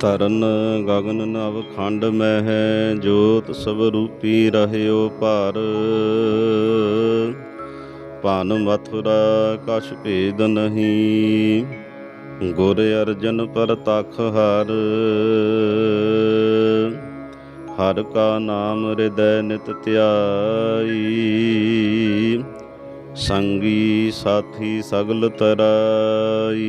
ਤਰਨ ਗਗਨ ਨਵ ਖੰਡ ਮਹਿ ਜੋਤ ਸਭ ਰੂਪੀ ਰਹਿਓ ਭਾਰ। ਭਾਨ ਮਥੁਰਾ ਕਛ ਭੇਦ ਨਹੀਂ, ਗੁਰ ਅਰਜਨ ਪਰਤਖ ਹਰ। ਹਰ ਕਾ ਨਾਮ ਹਿਰਦੈ ਨਿਤ ਧਿਆਈ, ਸੰਗੀ ਸਾਥੀ ਸਗਲ ਤਰਾਈ।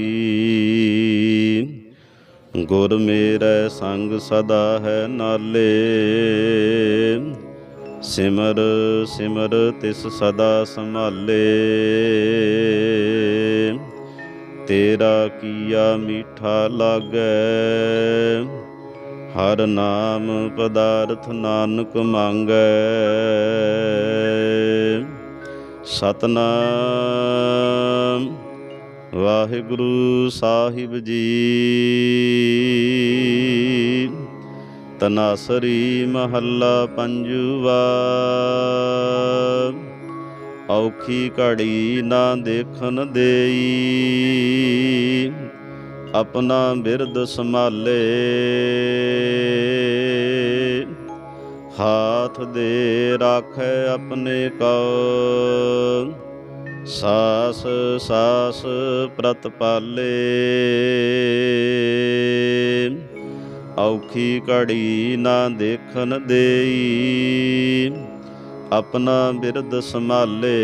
ਗੁਰ ਮੇਰੇ ਸੰਗ ਸਦਾ ਹੈ ਨਾਲੇ। ਸਿਮਰ ਸਿਮਰ ਤਿਸ ਸਦਾ ਸੰਭਾਲੇ। ਤੇਰਾ ਕੀਆ ਮੀਠਾ ਲਾਗੈ। ਹਰ ਨਾਮ ਪਦਾਰਥ ਨਾਨਕ ਮੰਗੈ। ਸਤਨਾਮ ਵਾਹਿਗੁਰੂ ਸਾਹਿਬ ਜੀ। ਤਨਾਸਰੀ ਮਹੱਲਾ ਪੰਜਵਾ। ਔਖੀ ਘੜੀ ਨਾ ਦੇਖਣ ਦੇਈ। ਆਪਣਾ ਬਿਰਦ ਸੰਭਾਲੇ। ਹਾਥ ਦੇ ਰਾਖੈ ਆਪਣੇ ਕੋ ਸਾਸ ਸਾਸ ਪ੍ਰਤਪਾਲੇ। ਔਖੀ ਘੜੀ ਨਾ ਦੇਖਣ ਦੇਈ। ਆਪਣਾ ਬਿਰਦ ਸੰਭਾਲੇ।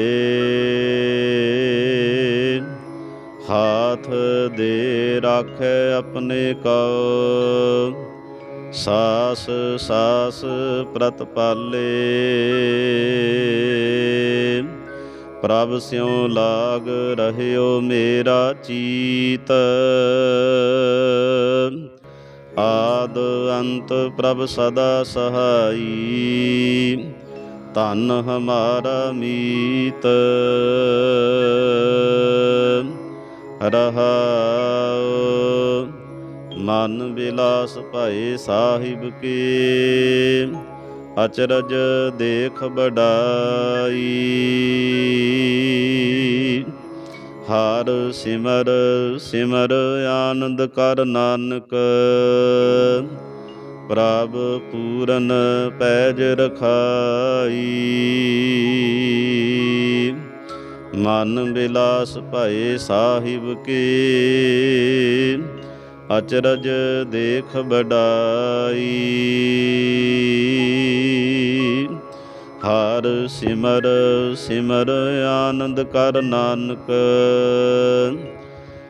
ਹਾਥ ਦੇ ਰਾਖੈ ਆਪਣੇ ਕੋ ਸਾਸ ਸਾਸ ਪ੍ਰਤਪਾਲੇ ਪ੍ਰਭ ਸਿਉ ਲਾਗ ਰਹਿਓ ਮੇਰਾ ਚੀਤ। ਆਦ ਅੰਤ ਪ੍ਰਭ ਸਦਾ ਸਹਾਈ। ਧਨ ਹਮਾਰਾ ਮੀਤ। ਰਹਾਉ। ਮਨ ਬਿਲਾਸ ਭਏ ਸਾਹਿਬ ਕੀ। ਅਚਰਜ ਦੇਖ ਬੜਾਈ ਹਰ ਸਿਮਰ ਸਿਮਰ ਆਨੰਦ ਕਰ ਨਾਨਕ। ਪ੍ਰਭ ਪੂਰਨ ਪੈਜ ਰਖਾਈ। ਮਨ ਬਿਲਾਸ ਭਏ ਸਾਹਿਬ ਕੀ, ਅਚਰਜ ਦੇਖ ਬੜਾਈ ਹਰ ਸਿਮਰ ਸਿਮਰ ਆਨੰਦ ਕਰ ਨਾਨਕ